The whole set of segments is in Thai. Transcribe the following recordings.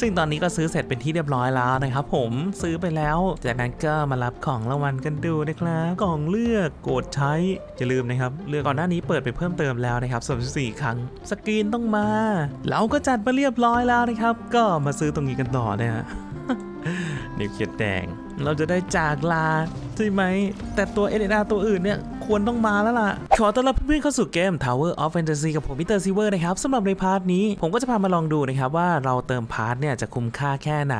ซึ่งตอนนี้ก็ซื้อเสร็จเป็นที่เรียบร้อยแล้วนะครับผมซื้อไปแล้วจากนั้นก็มารับของรางวัลกันดูนะครับกล่องเลือกกดใช้อย่าลืมนะครับเลือกก่อนหน้านี้เปิดไปเพิ่มเติมแล้วนะครับ34ครั้งสกรีนต้องมา เราก็จัดมาเรียบร้อยแล้วนะครับ ก็มาซื้อตรงนี้กันต่อเนี่ยนิวเคลียร์แดง เราจะได้จากลาใช่ไหม แต่ตัว n อ r ตัวอื่นเนี่ย ควรต้องมาแล้วล่ะ ขอต้อนรับเพื่อนๆเข้าสู่เกม Tower of Fantasy กับผมมิเตอร์ซิเวอร์นะครับสำหรับในพาร์ทนี้ ผมก็จะพามาลองดูนะครับ ว่าเราเติมพาร์ทเนี่ย จะคุ้มค่าแค่ไหน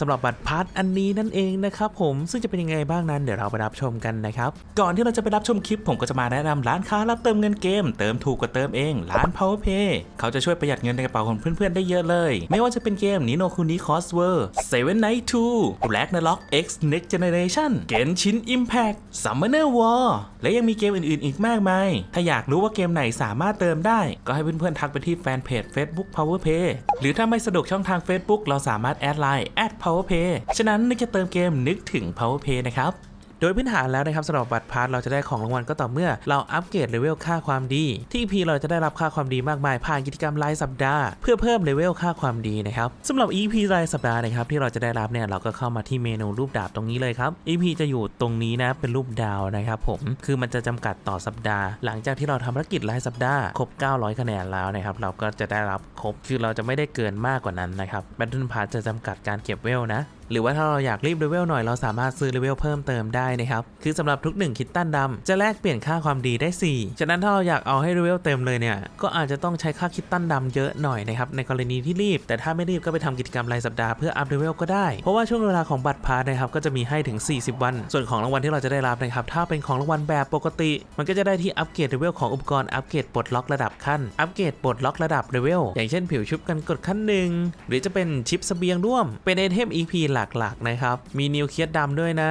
สำหรับบัตรพาร์ทอันนี้นั่นเองนะครับผมซึ่งจะเป็นยังไงบ้างนั้นเดี๋ยวเราไปรับชมกันนะครับ ก่อนที่เราจะไปรับชมคลิป ผมก็จะมาแนะนำร้านค้ารับเติมเงินเกม เติมถูกกว่าเติมเองร้าน PowerPay เขาจะช่วยประหยัดเงินในกระเป๋าของเพื่อนๆได้เยอะเลย ไม่ว่าจะเป็นเกม Nino Kuni Crossword Seven Night 2 Ragnarok X Next Generation Genshin Impact Summoner War และยังมีเกมอื่นๆ อีกมากมาย ถ้าอยากรู้ว่าเกมไหนสามารถเติมได้ ก็ให้เพื่อนๆ ทักไปที่แฟนเพจ Facebook PowerPay หรือถ้าไม่สะดวกช่องทาง Facebook เราสามารถแอดไลน์ @PowerPay ฉะนั้นนึกจะเติมเกมนึกถึง PowerPay นะครับ โดยพื้นฐานแล้วนะครับสำหรับบัตรพาร์ทเราจะได้ของรางวัลก็ต่อเมื่อเราอัปเกรดเลเวลค่าความดี ที่ EP เราจะได้รับค่าความดีมากมายผ่านกิจกรรมรายสัปดาห์เพื่อเพิ่มเลเวลค่าความดีนะครับสำหรับ EP รายสัปดาห์นะครับที่เราจะได้รับเนี่ยเราก็เข้ามาที่เมนูรูปดาบตรงนี้เลยครับ EP จะอยู่ตรงนี้นะเป็นรูปดาวนะครับผมคือมันจะจำกัดต่อสัปดาห์ หลังจากที่เราทำภารกิจรายสัปดาห์ครบ 900 คะแนนแล้วนะครับเราก็จะได้รับครบคือเราจะไม่ได้เกินมากกว่านั้นนะครับแบทเทิลพาจะจำกัดการเก็บเวลนะ หรือว่าถ้าเราอยากรีบเลเวลหน่อยเราสามารถซื้อเลเวลเพิ่มเติมได้นะครับ คือสำหรับทุก 1 คิตตันดำจะแลกเปลี่ยนค่าความดีได้ 4 ฉะนั้นถ้าเราอยากเอาให้เลเวลเต็มเลยเนี่ย ก็อาจจะต้องใช้ค่าคิตตันดำเยอะหน่อยนะครับ ในกรณีที่รีบ แต่ถ้าไม่รีบก็ไปทำกิจกรรมรายสัปดาห์เพื่ออัพเลเวลก็ได้ เพราะว่าช่วงเวลาของบัตรพาร์ทนะครับก็จะมีให้ถึง 40 วัน ส่วนของรางวัลที่เราจะได้รับนะครับ ถ้าเป็นของรางวัลแบบปกติ มันก็จะได้ที่อัปเกรดเลเวลของอุปกรณ์อัปเกรดปลดล็อกระดับขั้น อัปเกรดปลดล็อกระดับเลเวล อย่างเช่น ผิวชุบกันกดขั้นหนึ่งหรือจะเป็นชิปเสบียงร่วมเป็นไอเทม EP หลัหลักๆนะครับ มีนิวเคลียสดำด้วยนะ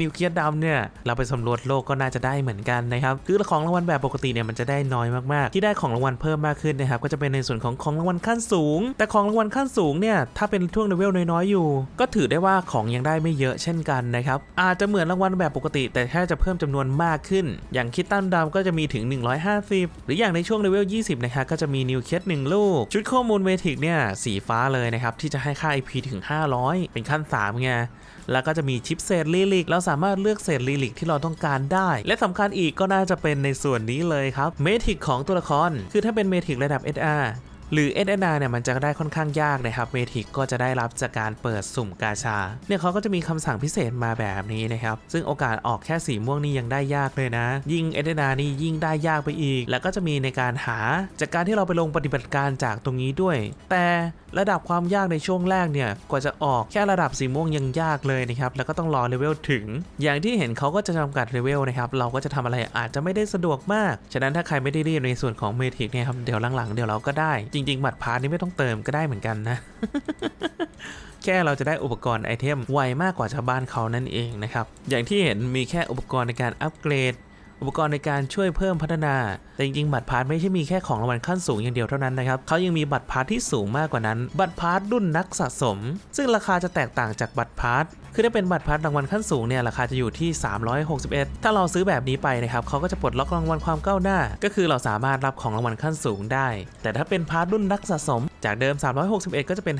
นิวเคลียสดำเนี่ยเราไปสำรวจโลกก็น่าจะได้เหมือนกันนะครับคือของรางวัลแบบปกติเนี่ยมันจะได้น้อยมากๆ ที่ได้ของรางวัลเพิ่มมากขึ้นนะครับก็จะเป็นในส่วนของของรางวัลขั้นสูง แต่ของรางวัลขั้นสูงเนี่ยถ้าเป็นช่วงเลเวลน้อยๆอยู่ ก็ถือได้ว่าของยังได้ไม่เยอะเช่นกันนะครับอาจจะเหมือนรางวัลแบบปกติ แต่แค่จะเพิ่มจำนวนมากขึ้น อย่างคิตตันดำก็จะมีถึง 150 หรืออย่างในช่วงเลเวล20นะครับก็จะมีนิวเคลียส1ลูก ชุดข้อมูลเมทิกเนี่ยสีฟ้าเลยนะครับที่จะให้ค่า IP ถึง 500 เป็นขั้น3ไงแล้วก็จะมีชิปเศษลิลิกเราสามารถเลือกเศษลิลิกที่เราต้องการได้ และสำคัญอีกก็น่าจะเป็นในส่วนนี้เลยครับเมทิกของตัวละคร คือถ้าเป็นเมทิกระดับ SR หรือ SNR เนี่ยมันจะได้ค่อนข้างยากนะครับเมทิกก็จะได้รับจากการเปิดสุ่มกาชา เนี่ยเขาก็จะมีคำสั่งพิเศษมาแบบนี้นะครับ ซึ่งโอกาสออกแค่สีม่วงนี่ยังได้ยากเลยนะ ยิ่ง SNR นี่ยิ่งได้ยากไปอีก แล้วก็จะมีในการหาจากการที่เราไปลงปฏิบัติการจากตรงนี้ด้วย แต่ระดับความยากในช่วงแรกเนี่ยกว่าจะออกแค่ระดับสีม่วงยังยากเลยนะครับแล้วก็ต้องรอเลเวลถึง อย่างที่เห็นเขาก็จะจำกัดเลเวลนะครับเราก็จะทำอะไรอาจจะไม่ได้สะดวกมาก ฉะนั้นถ้าใครไม่ได้รีบในส่วนของเมทิกเนี่ยครับเดี๋ยวหลังๆเดี๋ยวเราก็ได้จริงๆบัตรพาร์ทนี่ไม่ต้องเติมก็ได้เหมือนกันนะ แค่เราจะได้อุปกรณ์ไอเทมไวมากกว่าชาวบ้านเขานั่นเองนะครับ อย่างที่เห็นมีแค่อุปกรณ์ในการอัปเกรด อุปกรณ์ในการช่วยเพิ่มพัฒนา แต่จริงๆบัตรพาร์ทไม่ใช่มีแค่ของรางวัลขั้นสูงอย่างเดียวเท่านั้นนะครับเขายังมีบัตรพาร์ทที่สูงมากกว่านั้น บัตรพาร์ทรุ่นนักสะสม ซึ่งราคาจะแตกต่างจากบัตรพาร์ท คือถ้าเป็นบัตรพาร์ทรางวัลขั้นสูงเนี่ยราคาจะอยู่ที่ 361 ถ้าเราซื้อแบบนี้ไปนะครับเขาก็จะปลดล็อกรางวัลความก้าวหน้า ก็คือเราสามารถรับของรางวัลขั้นสูงได้ แต่ถ้าเป็นพาร์ทรุ่นนักสะสม จากเดิม 361 ก็จะเป็น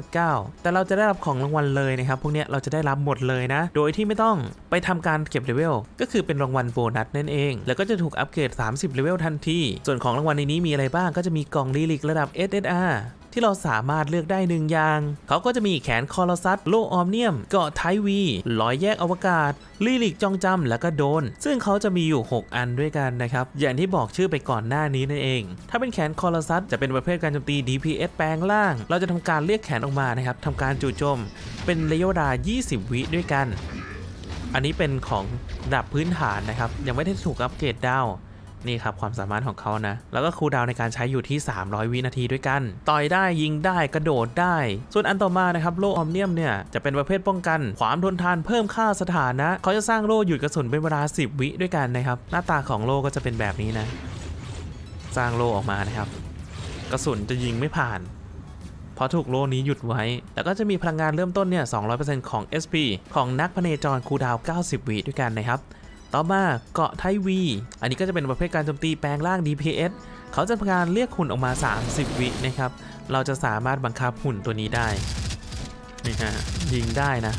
599 แต่เราจะได้รับของรางวัลเลยนะครับพวกเนี้ยเราจะได้รับหมดเลยนะ โดยที่ไม่ต้องไปทำการเก็บเลเวลก็คือเป็นรางวัลโบนัสนั่นเอง แล้วก็จะถูกอัปเกรด 30เลเวลทันทีส่วนของรางวัลในนี้มีอะไรบ้างก็จะมีกล่องลีลิกระดับ SSR ที่เราสามารถเลือกได้หนึ่งอย่าง เขาก็จะมีแขนคอร์ซัสโลออมเนียม เกาะไทวีลอยแยกอวกาศลิลิกจองจำแล้วก็โดน ซึ่งเขาจะมีอยู่ 6 อันด้วยกันนะครับ อย่างที่บอกชื่อไปก่อนหน้านี้นั่นเอง ถ้าเป็นแขนคอร์ซัสจะเป็นประเภทการโจมตี DPS แปลงล่าง เราจะทำการเรียกแขนออกมานะครับทำการจู่โจม เป็นระยะเวลา 20 วิด้วยกัน อันนี้เป็นของระดับพื้นฐานนะครับ ยังไม่ได้ถูกอัปเกรดดาว นี่ครับความสามารถของเขานะ แล้วก็คูลดาวในการใช้อยู่ที่ 300 วินาทีด้วยกัน ต่อยได้ยิงได้กระโดดได้ ส่วนอันต่อมานะครับโล่ออมเนียมเนี่ยจะเป็นประเภทป้องกัน ความทนทานเพิ่มค่าสถานะ เขาจะสร้างโล่หยุดกระสุนเป็นเวลา 10 วิด้วยกันนะครับ หน้าตาของโล่ก็จะเป็นแบบนี้นะ สร้างโล่ออกมานะครับ กระสุนจะยิงไม่ผ่านเพราะถูกโล่นี้หยุดไว้ แล้วก็จะมีพลังงานเริ่มต้นเนี่ย 200%ของ SP ของนักพเนจรคูลดาว 90 วิด้วยกันนะครับ ต่อมาเกาะไทวี อันนี้ก็จะเป็นประเภทการโจมตีแปลงร่าง DPS เขาจะทำการเรียกหุ่นออกมา 30 วินะครับ เราจะสามารถบังคับหุ่นตัวนี้ได้ นี่ฮะ ยิงได้นะ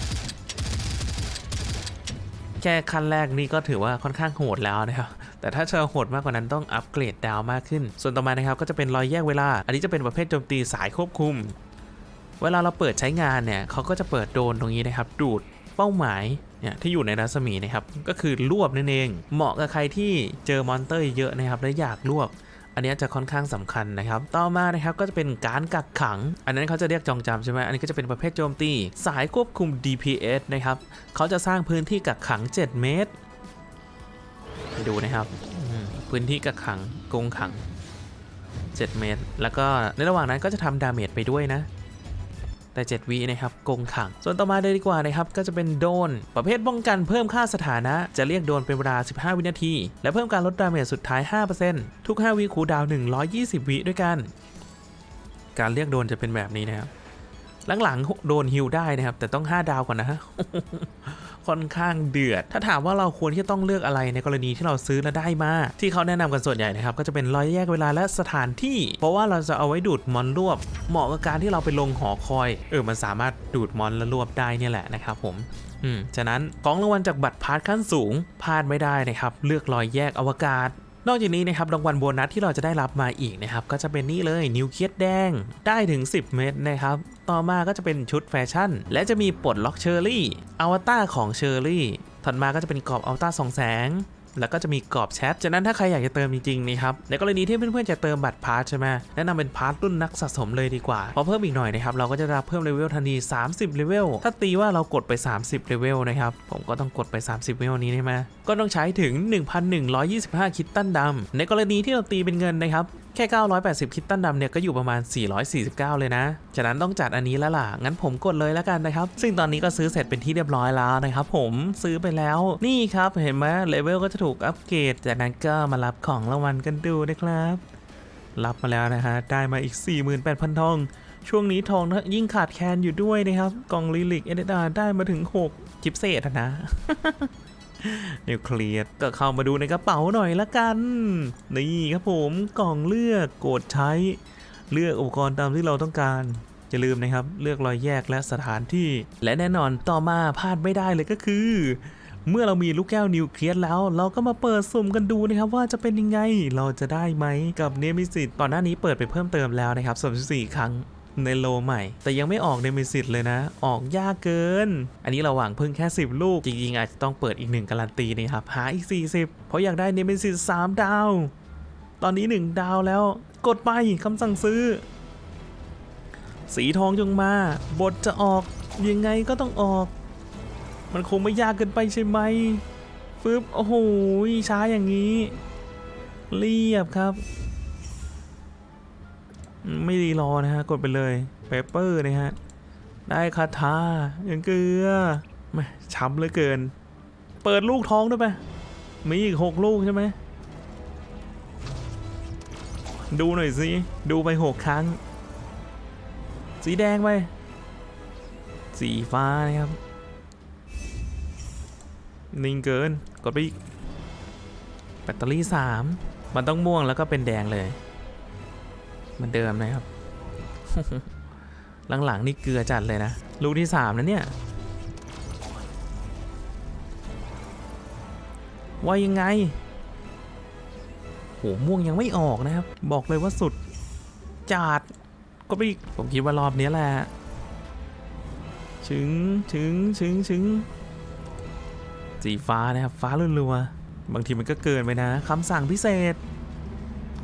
แค่ขั้นแรกนี่ก็ถือว่าค่อนข้างโหดแล้วนะครับแต่ถ้าเชิงโหดมากกว่านั้นต้องอัปเกรดดาวมากขึ้น ส่วนต่อมานะครับก็จะเป็นรอยแยกเวลา อันนี้จะเป็นประเภทโจมตีสายควบคุม เวลาเราเปิดใช้งานเนี่ยเขาก็จะเปิดโดรนตรงนี้นะครับ ดูดเป้าหมาย เนี่ยที่อยู่ในรัศมีนะครับก็คือรวบนั่นเอง เหมาะกับใครที่เจอมอนเตอร์เยอะนะครับและอยากรวบอันนี้จะค่อนข้างสำคัญนะครับ ต่อมานะครับก็จะเป็นการกักขัง อันนั้นเขาจะเรียกจองจำใช่ไหมอันนี้ก็จะเป็นประเภทโจมตี สายควบคุม DPS นะครับเขาจะสร้างพื้นที่กักขัง 7 เมตรไปดูนะครับพื้นที่กักขังกงขัง 7 เมตร แล้วก็ในระหว่างนั้นก็จะทำดาเมจไปด้วยนะ แต่ 7 วินะครับกงขัง ส่วนต่อมาเลยดีกว่านะครับก็จะเป็นโดน ประเภทป้องกันเพิ่มค่าสถานะ จะเรียกโดนเป็นเวลา 15 วินาที และเพิ่มการลดดาเมจสุดท้าย 5%ทุก 5 วิคูดาว 120 วิด้วยกัน การเรียกโดนจะเป็นแบบนี้นะครับ หลังๆโดนฮิลได้นะครับ แต่ต้อง 5 ดาวก่อนนะฮะค่อนข้างเดือด ถ้าถามว่าเราควรที่จะต้องเลือกอะไรในกรณีที่เราซื้อแล้วได้มา ที่เขาแนะนำกันส่วนใหญ่นะครับ ก็จะเป็นรอยแยกเวลาและสถานที่ เพราะว่าเราจะเอาไว้ดูดมอนรวบ เหมาะกับการที่เราไปลงหอคอย เออ มันสามารถดูดมอนและรวบได้เนี่ยแหละนะครับผมอืม ฉะนั้นของรางวัลจากบัตรพาร์ทขั้นสูงพลาดไม่ได้นะครับ เลือกรอยแยกอวกาศ นอกจากนี้นะครับรางวัลโบนัสที่เราจะได้รับมาอีกนะครับก็จะเป็นนี่เลยนิวเคลียสแดงได้ถึง 10 เม็ดนะครับต่อมาก็จะเป็นชุดแฟชั่น และจะมีปลดล็อกเชอร์รี่อวตารของเชอร์รี่ถัดมาก็จะเป็นกรอบอวตารสองแสง แล้วก็จะมีกรอบแชทจากนั้นถ้าใครอยากจะเติมจริงๆนี่ครับในกรณีที่เพื่อนๆจะเติมบัตรพาร์ทใช่ไหมแนะนำเป็นพาร์ทรุ่นนักสะสมเลยดีกว่าพอเพิ่มอีกหน่อยนะครับเราก็จะรับเพิ่มเลเวลทันที30เลเวลถ้าตีว่าเรากดไป 30เลเวลนะครับผมก็ต้องกดไป 30เลเวลนี้ใช่ไหมก็ต้องใช้ถึง 1,125 คิตตันดำในกรณีที่เราตีเป็นเงินนะครับ แค่ 980 คิตตันดำเนี่ยก็อยู่ประมาณ 449 เลยนะ ฉะนั้นต้องจัดอันนี้แล้วล่ะ งั้นผมกดเลยแล้วกันนะครับ ซึ่งตอนนี้ก็ซื้อเสร็จเป็นที่เรียบร้อยแล้วนะครับผม ซื้อไปแล้ว นี่ครับ เห็นไหมเลเวลก็จะถูกอัปเกรด จากนั้นก็มารับของรางวัลกันดูนะครับ รับมาแล้วนะฮะ ได้มาอีก 48,000 ทอง ช่วงนี้ทองยิ่งขาดแคลนอยู่ด้วยนะครับ กล่องลิลิกเอเดดาได้มาถึง 6 จิปเศษอะนะ นิวเคลียร์ก็เข้ามาดูในกระเป๋าหน่อยละกัน นี่ครับผมกล่องเลือกกดใช้เลือกอุปกรณ์ตามที่เราต้องการอย่าลืมนะครับ เลือกรอยแยกและสถานที่ และแน่นอนต่อมาพลาดไม่ได้เลยก็คือ เมื่อเรามีลูกแก้วนิวเคลียสแล้ว เราก็มาเปิดสุ่มกันดูนะครับ ว่าจะเป็นยังไงเราจะได้ไหมกับเนมิสิตก่อนหน้านี้เปิดไปเพิ่มเติมแล้วนะครับ34ครั้ง ในโลใหม่ แต่ยังไม่ออกเนมิสิตเลยนะ ออกยากเกิน อันนี้เราหวังเพิ่งแค่ 10 ลูก จริงๆ อาจจะต้องเปิดอีกหนึ่งการันตีนะครับ หาอีก 40 เพราะอยากได้เนมิสิต3ดาว ตอนนี้ 1 ดาวแล้ว กดไปคำสั่งซื้อ สีทองจงมา บทจะออก ยังไงก็ต้องออก มันคงไม่ยากเกินไปใช่ไหมฟึบโอ้โหช้าอย่างนี้ เรียบครับ ไม่รีรอนะฮะ กดไปเลยเปเปอร์นะฮะ ได้คาถาอย่างเกลือแม่ช้ำเหลือเกิน เปิดลูกท้องด้วยปะมีอีกหกลูกใช่ไหม ดูหน่อยสิ ดูไปหกครั้ง สีแดงไป สีฟ้านะครับ นิ่งเกิน กดไปอีกแบตเตอรี่สามมันต้องม่วงแล้วก็เป็นแดงเลย เหมันเดิมนะครับ หลังๆนี่เกลือจัดเลยนะ ลูกที่สามนะเนี่ย ว่ายังไง โห ม่วงยังไม่ออกนะครับ บอกเลยว่าสุดจัดก็ไปอีกผมคิดว่ารอบนี้แหละถึงถึงถึงถึงสีฟ้านะครับ ฟ้ารัวๆบางทีมันก็เกินไปนะคำสั่งพิเศษ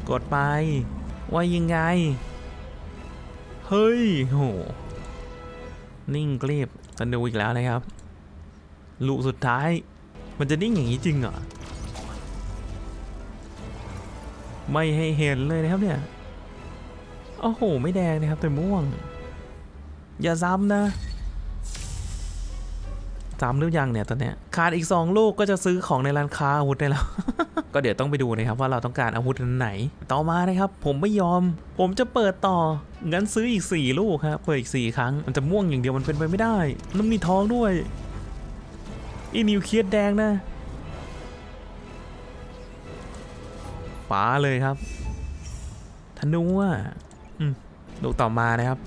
กดไป ว่ายังไง เฮ้ยโหนิ่งเกลียบสนุกอีกแล้วนะครับ ลูกสุดท้าย มันจะนิ่งอย่างนี้จริงเหรอ ไม่ให้เห็นเลยนะครับเนี่ย โอ้โห ไม่แดงนะครับ แต่ม่วง อย่าซ้ำนะซ้ำหรือยังเนี่ยตอนเนี้ยขาดอีก 2 ลูกก็จะซื้อของในร้านค้าอาวุธได้แล้ว ก็เดี๋ยวต้องไปดูนะครับว่าเราต้องการอาวุธอันไหน ต่อมานะครับผมไม่ยอม ผมจะเปิดต่อ งั้นซื้ออีก 4 ลูกครับ เปิดอีก 4 ครั้ง มันจะม่วงอย่างเดียวมันเป็นไปไม่ได้น้ำมีทองด้วยอีนิวเคลียสแดงนะฟ้าเลยครับ ธนูอะอืมลูกต่อมานะครับ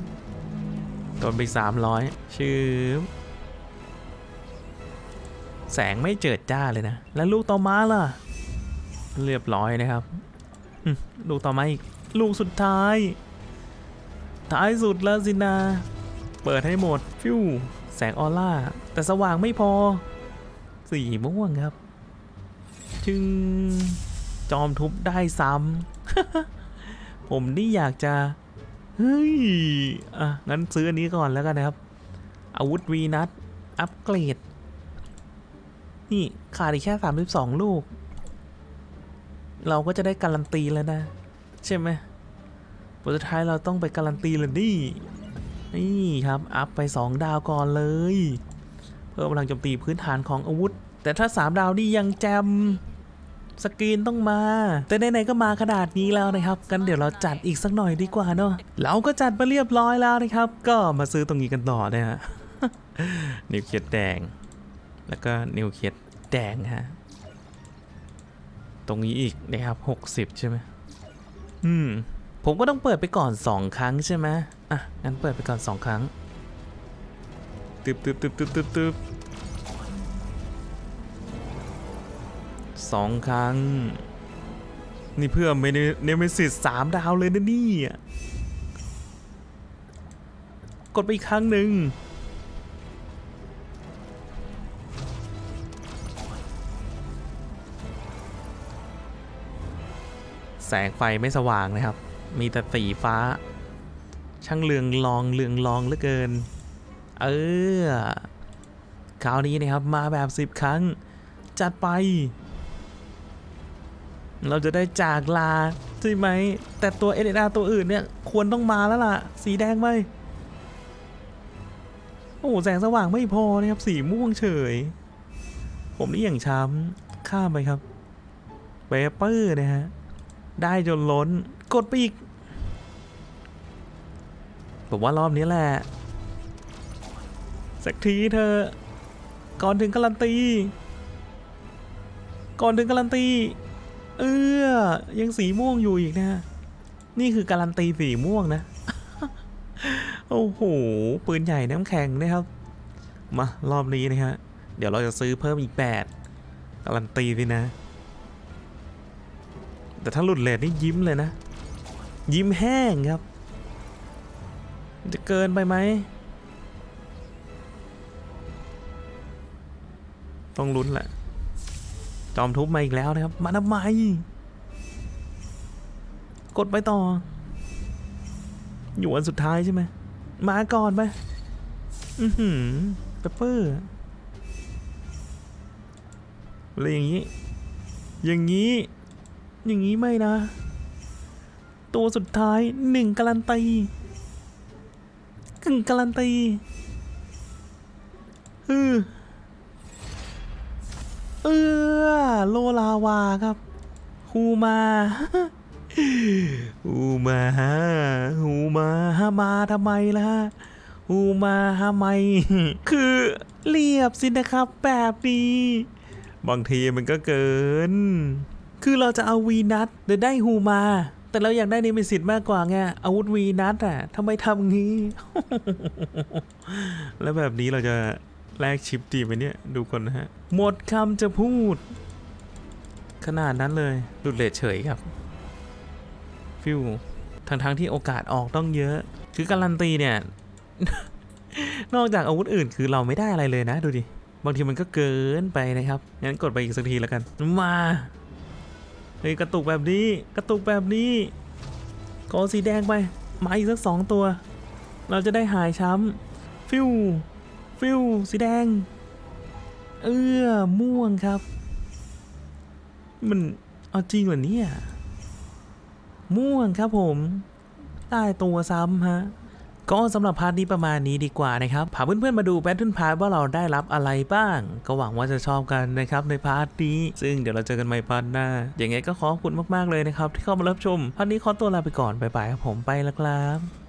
โดนไปสามร้อยชื่อ แสงไม่เจิดจ้าเลยนะ แล้วลูกต่อมาล่ะ เรียบร้อยนะครับลูกต่อมาอีก ลูกสุดท้าย ท้ายสุดแล้วสินะเปิดให้หมด ฟิว แสงออร่า แต่สว่างไม่พอ สีม่วงครับ จึง จอมทุบได้ซ้ำ ผมนี่อยากจะ เฮ้ย อะ งั้นซื้ออันนี้ก่อนแล้วกันนะครับ อาวุธวีนัทอัปเกรด นี่ ขาดอีกแค่ 32 ลูก เราก็จะได้การันตีแล้วนะ ใช่ไหมผลสุดท้ายเราต้องไปการันตีเลยนี่นี่ครับ อัพไป 2 ดาวก่อนเลย เพิ่มพลังโจมตีพื้นฐานของอาวุธ แต่ถ้า 3 ดาวนี่ยังแจมสกรีนต้องมา แต่ไหนๆก็มาขนาดนี้แล้วนะครับ กันเดี๋ยวเราจัดอีกสักหน่อยดีกว่าเนาะเราก็จัดมาเรียบร้อยแล้วนะครับ ก็มาซื้อตรงนี้กันต่อนะฮะนิวเคลียร์แดง แล้วก็นิวเคลียร์แดงฮะ ตรงนี้อีกนะครับหกสิบใช่ไหมอืม ผมก็ต้องเปิดไปก่อนสองครั้งใช่ไหมอะ งั้นเปิดไปก่อนสองครั้งตึบตึบตึบตึบตึบตึบสองครั้ง นี่เพื่อไม่ได้เนมิสิตสามดาวเลยนะนี่ยกดไปอีกครั้งหนึ่ง แสงไฟไม่สว่างนะครับ มีแต่สีฟ้า ช่างเลืองลองเลืองลองเหลือเกิน เออคราวนี้นะครับมาแบบสิบครั้ง จัดไป เราจะได้จากลาใช่ไหม แต่ตัวเอเดาตัวอื่นเนี่ย ควรต้องมาแล้วล่ะ สีแดงไหมโอ้แสงสว่างไม่พอนะครับ สีม่วงเฉย ผมนี่อย่างช้ำข้ามไปครับเปเปอร์นะฮะ ได้จนล้น กดไปอีกผมว่ารอบนี้แหละ สักทีเธอ ก่อนถึงการันตี ก่อนถึงการันตี เออยังสีม่วงอยู่อีกนะ นี่คือการันตีสีม่วงนะ โอ้โห ปืนใหญ่น้ำแข็งนะครับ มารอบนี้นะฮะ เดี๋ยวเราจะซื้อเพิ่มอีก 8 การันตีสินะ แต่ถ้าหลุดเลทนี่ยิ้มเลยนะ ยิ้มแห้งครับ จะเกินไปไหม ต้องลุ้นแหละ จอมทุบมาอีกแล้วนะครับ มาทำไม กดไปต่อ อยู่อันสุดท้ายใช่ไหม มาก่อนไป อือหือเปเปอร์อะไรอย่างนี้ อย่างนี้ อย่างนี้ไม่นะ ตัวสุดท้ายหนึ่งการันตีกึ่งการันตีเออเออโลลาวาครับฮูมาฮูมาฮูมามาทำไมล่ะฮูมาทำไมคือเรียบสินะครับแบบนี้ บางทีมันก็เกิน คือเราจะเอาวีนัทหรือได้ฮูมา แต่เราอยากได้เนมิสิตมากกว่าไงอาวุธวีนัทอะทำไมทำงี้ แล้วแบบนี้เราจะแลกชิปดีไหมเนี่ยดูก่อนนะฮะ หมดคำจะพูด ขนาดนั้นเลยหลุดเลทเฉยครับ ฟิวทั้งทั้งที่โอกาสออกต้องเยอะ คือการันตีเนี่ย นอกจากอาวุธอื่นคือเราไม่ได้อะไรเลยนะ ดูดิ บางทีมันก็เกินไปนะครับ งั้นกดไปอีกสักทีแล้วกัน มา ฮ้ยกระตุกแบบนี้กระตุกแบบนี้ขอสีแดงไปมาอีกสักสองตัว เราจะได้หายช้ำฟิวฟิวสีแดง เอื้อม่วงครับ มันเอาจริงเหรอเนี่ยม่วงครับผม ได้ตัวซ้ำฮะ ก็สำหรับพาร์ทนี้ประมาณนี้ดีกว่านะครับพาเพื่อนๆมาดูแบทเทิลพาร์ทว่าเราได้รับอะไรบ้าง ก็หวังว่าจะชอบกันนะครับในพาร์ทนี้ ซึ่งเดี๋ยวเราเจอกันใหม่พาร์ทหน้า อย่างไงก็ขอบคุณมากๆเลยนะครับที่เข้ามารับชม พาร์ทนี้ขอตัวลาไปก่อน บ๊ายบายครับผมไปแล้วครับ